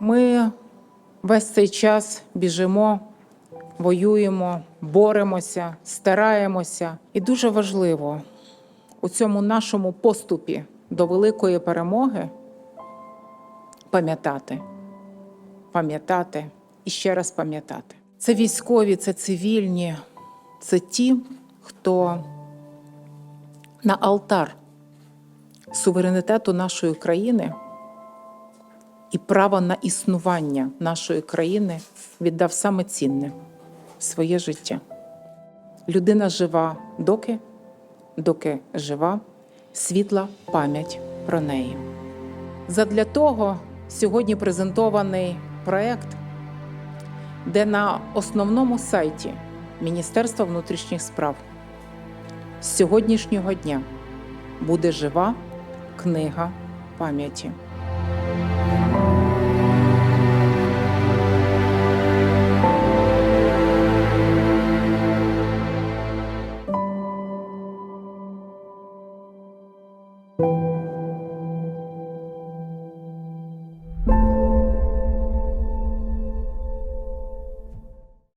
Ми весь цей час біжимо, воюємо, боремося, стараємося. І дуже важливо у цьому нашому поступі до великої перемоги пам'ятати, пам'ятати і ще раз пам'ятати. Це військові, це цивільні, це ті, хто на алтар суверенітету нашої країни і права на існування нашої країни віддав саме цінне своє життя. Людина жива доки, доки жива, світла пам'ять про неї. Задля того сьогодні презентований проект, де на основному сайті Міністерства внутрішніх справ з сьогоднішнього дня буде жива книга пам'яті.